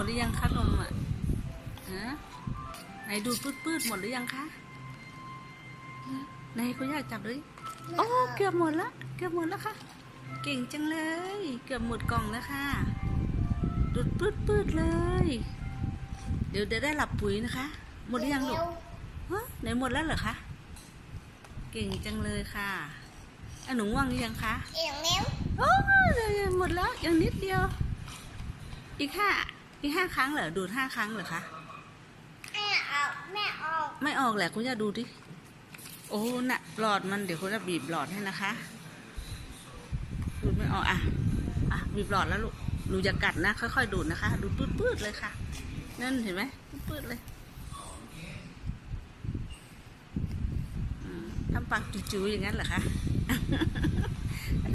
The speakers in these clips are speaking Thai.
ดหรือยังคะนมอะฮะไหนดูดปืดปืดๆหมดหรือยังคะฮะไหนคุณย่าจับเลยโอ้เกือบหมดละเกือบหมดแล้วค่ะ เก่งจังเลย เกือบหมดกล่องแล้วค่ะดูดปืดปืดๆเลย เดี๋ยวจะได้หลับปุ๋ยนะคะ หมดหรือยังลูกฮะไหนหมดแล้วเหรอคะเก่งจังเลยค่ะอะหนูว่างหรือยังคะเอียงเลี้ยวโอ้ยหมดแล้วยังนิดเดียว อีกห้า อีกห้าครั้งเหรอดูดห้าครั้งเหรอคะแม่ออกแม่ออกไม่ออกแหละคุณย่าดูดิโอ้น่ะหลอดมันเดี๋ยวคุณจะบีบหลอดให้นะคะ ดูดไม่ออกอะอะบีบหลอดแล้วลูกหนูอย่ากัดนะ ค่อยๆดูดนะคะ ดูดปืดๆเลยค่ะนั่นเห็นไหมปืดๆเลยอืมทำปากจู่ๆอย่างนั้นเหรอคะ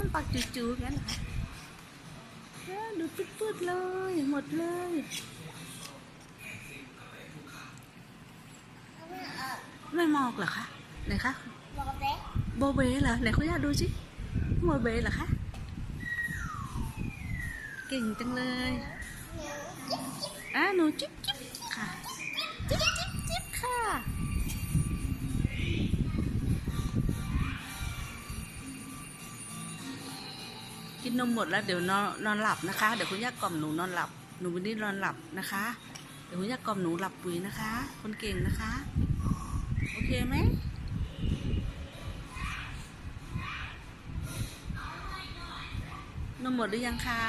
ทำปากจู่ๆอย่างนั้นเหรอคะเออ ดูปืดๆเลย หมดเลยไม่มอกเหรอคะไหนคะโบเบ้โบเบเหรอไหนคุณยาดูสิโบเบเหรอคะเก่งจังเลยอะหนูจิ๊บจิ๊บค่ะ กินนมหมดแล้วเดี๋ยวนอนนอนหลับนะคะ เดี๋ยวคุณย่ากล่อมหนูนอนหลับ หนูวันนี้นอนหลับนะคะ เดี๋ยวคุณย่ากล่อมหนูหลับปุ๋ยนะคะ คนเก่งนะคะ โอเคไหมนมหมดหรือยังคะ